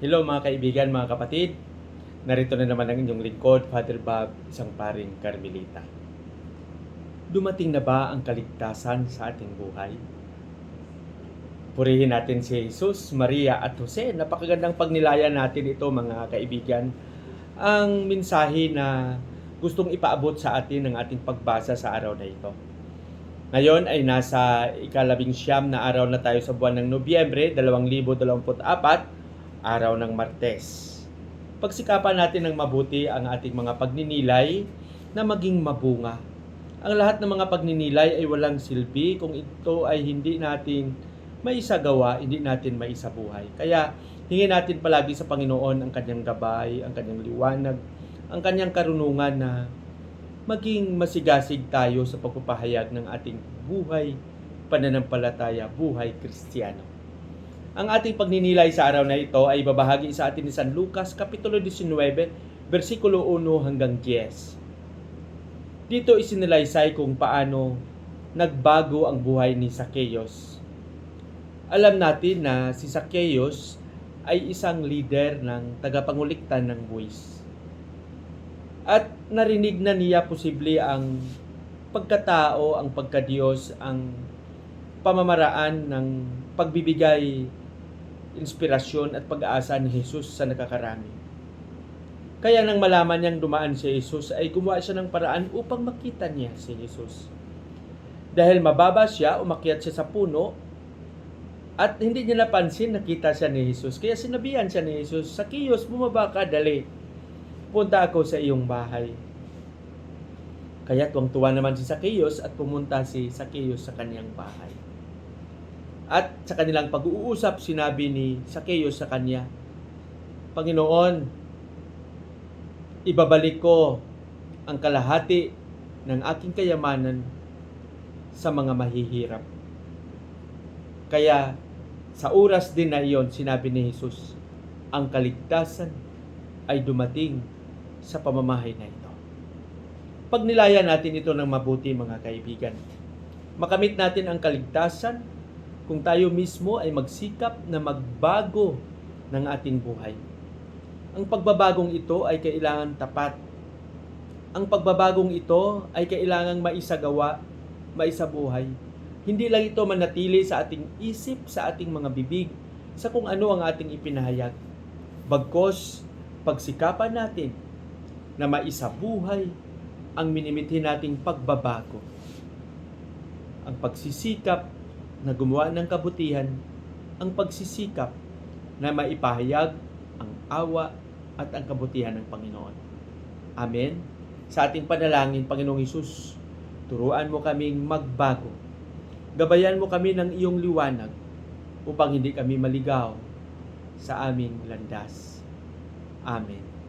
Hello mga kaibigan, mga kapatid. Narito na naman ang inyong lingkod, Father Bob, isang paring Carmelita. Dumating na ba ang kaligtasan sa ating buhay? Purihin natin si Jesus, Maria at Jose. Napakagandang pagnilayan natin ito mga kaibigan. Ang mensahe na gustong ipaabot sa atin ng ating pagbasa sa araw na ito. Ngayon ay nasa ikalabing siyam na araw na tayo sa buwan ng Nobyembre 2024, araw ng Martes. Pagsikapan natin ng mabuti ang ating mga pagninilay na maging mabunga. Ang lahat ng mga pagninilay ay walang silbi kung ito ay hindi natin maisagawa, hindi natin maisabuhay. Kaya hingin natin palagi sa Panginoon ang kanyang gabay, ang kanyang liwanag, ang kanyang karunungan na maging masigasig tayo sa pagpapahayag ng ating buhay, pananampalataya, buhay kristyano. Ang ating pagninilay sa araw na ito ay babahagi sa atin ni San Lucas, Kapitulo 19, versikulo 1 hanggang 10. Dito isinilaysay kung paano nagbago ang buhay ni Zacchaeus. Alam natin na si Zacchaeus ay isang leader ng tagapanguliktan ng buwis. At narinig na niya posible ang pagkatao, ang pagkadiyos, ang pamamaraan ng pagbibigay inspirasyon at pag-asa ni Jesus sa nakakarami. Kaya nang malaman niyang dumaan si Jesus ay gumawa siya ng paraan upang makita niya si Jesus. Dahil mababa siya, umakyat siya sa puno at hindi niya napansin nakita siya ni Jesus. Kaya sinabihan siya ni Jesus, Sakiyos, bumaba ka, dali. Punta ako sa iyong bahay. Kaya tuwang-tuwa naman si Zacchaeus at pumunta si Zacchaeus sa kanyang bahay. At sa kanilang pag-uusap, sinabi ni Zacchaeus sa kanya, Panginoon, ibabalik ko ang kalahati ng aking kayamanan sa mga mahihirap. Kaya sa oras din na iyon, sinabi ni Jesus, ang kaligtasan ay dumating sa pamamahay na ito. Pagnilayan natin ito ng mabuti mga kaibigan. Makamit natin ang kaligtasan kung tayo mismo ay magsikap na magbago ng ating buhay. Ang pagbabagong ito ay kailangan tapat. Ang pagbabagong ito ay kailangang maisagawa, maisabuhay. Hindi lang ito manatili sa ating isip, sa ating mga bibig, sa kung ano ang ating ipinahayag. Bagkos, pagsikapan natin na maisabuhay ang minimithi nating pagbabago. Ang pagsisikap na gumawa ng kabutihan, ang pagsisikap na maipahayag ang awa at ang kabutihan ng Panginoon. Amen. Sa ating panalangin, Panginoong Isus, turuan mo kaming magbago. Gabayan mo kami ng iyong liwanag upang hindi kami maligaw sa aming landas. Amen.